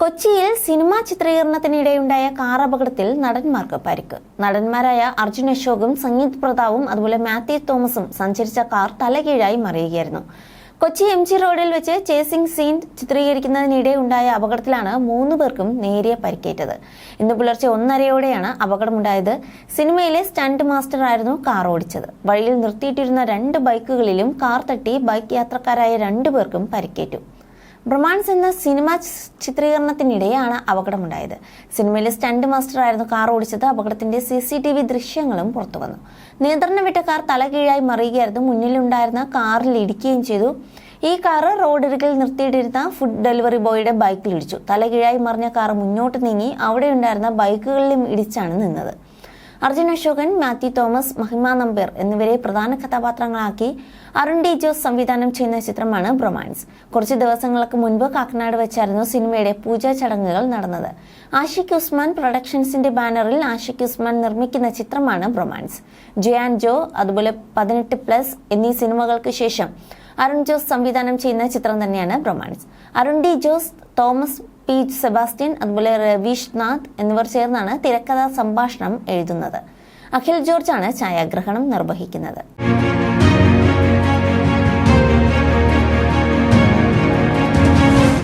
കൊച്ചിയിൽ cinema ചിത്രീകരണത്തിനിടെയുണ്ടായ car അപകടത്തിൽ നടന്മാർക്ക് പരിക്ക്. നടന്മാരായ അർജുൻ അശോകും സംഗീത് പ്രതാവും അതുപോലെ മാത്യു തോമസും സഞ്ചരിച്ച കാർ തലകീഴായി മറിയുകയായിരുന്നു. കൊച്ചി എം ജി റോഡിൽ വെച്ച് ചേസിംഗ് സീൻ ചിത്രീകരിക്കുന്നതിനിടെ ഉണ്ടായ അപകടത്തിലാണ് മൂന്ന് പേർക്കും നേരിയ പരിക്കേറ്റത്. ഇന്ന് പുലർച്ചെ ഒന്നരയോടെയാണ് അപകടമുണ്ടായത്. സിനിമയിലെ സ്റ്റണ്ട് മാസ്റ്റർ ആയിരുന്നു കാർ ഓടിച്ചത്. വഴിയിൽ നിർത്തിയിട്ടിരുന്ന രണ്ട് ബൈക്കുകളിലും കാർ തട്ടി ബൈക്ക് യാത്രക്കാരായ രണ്ടു പേർക്കും പരിക്കേറ്റു. ബ്രഹ്മാൻസ് എന്ന സിനിമ ചിത്രീകരണത്തിനിടെയാണ് അപകടമുണ്ടായത്. സിനിമയിലെ സ്റ്റണ്ട് മാസ്റ്റർ ആയിരുന്നു കാർ ഓടിച്ചത്. അപകടത്തിന്റെ സി സി ടി വി ദൃശ്യങ്ങളും പുറത്തു വന്നു. നിയന്ത്രണം വിട്ട കാർ തലകീഴായി മറിയുകയായിരുന്നു. മുന്നിലുണ്ടായിരുന്ന കാറിൽ ഇടിക്കുകയും ചെയ്തു. ഈ കാറ് റോഡരികിൽ നിർത്തിയിട്ടിരുന്ന ഫുഡ് ഡെലിവറി ബോയുടെ ബൈക്കിൽ ഇടിച്ചു. തലകീഴായി മറിഞ്ഞ കാർ മുന്നോട്ട് നീങ്ങി. അവിടെയുണ്ടായിരുന്ന ബൈക്കുകളിലും ഇടിച്ചാണ് നിന്നത്. അർജുൻ അശോകൻ മാത്യു തോമസ് മഹിമ നമ്പീർ എന്നിവരെ പ്രധാന കഥാപാത്രങ്ങളാക്കി അരുൺ ഡി ജോസ് സംവിധാനം ചെയ്യുന്ന ചിത്രമാണ് ബ്രൊമാൻസ്. കുറച്ച് ദിവസങ്ങൾക്ക് മുൻപ് കാക്കനാട് വെച്ചായിരുന്നു സിനിമയുടെ പൂജാ ചടങ്ങുകൾ നടന്നത്. ആഷിഖ് ഉസ്മാൻ പ്രൊഡക്ഷൻസിന്റെ ബാനറിൽ ആഷിഖ് ഉസ്മാൻ നിർമ്മിക്കുന്ന ചിത്രമാണ് ബ്രൊമാൻസ്. ജയാൻ ജോ അതുപോലെ പതിനെട്ട് പ്ലസ് എന്നീ സിനിമകൾക്ക് ശേഷം അരുൺ ജോസ് സംവിധാനം ചെയ്യുന്ന ചിത്രം തന്നെയാണ് Bromance Arun D Jose Thomas P Sebastian അതുപോലെ രവീഷ് നാഥ് എന്നിവർ ചേർന്നാണ് തിരക്കഥാ സംഭാഷണം എഴുതുന്നത്. അഖിൽ ജോർജാണ് ഛായാഗ്രഹണം നിർവഹിക്കുന്നത്.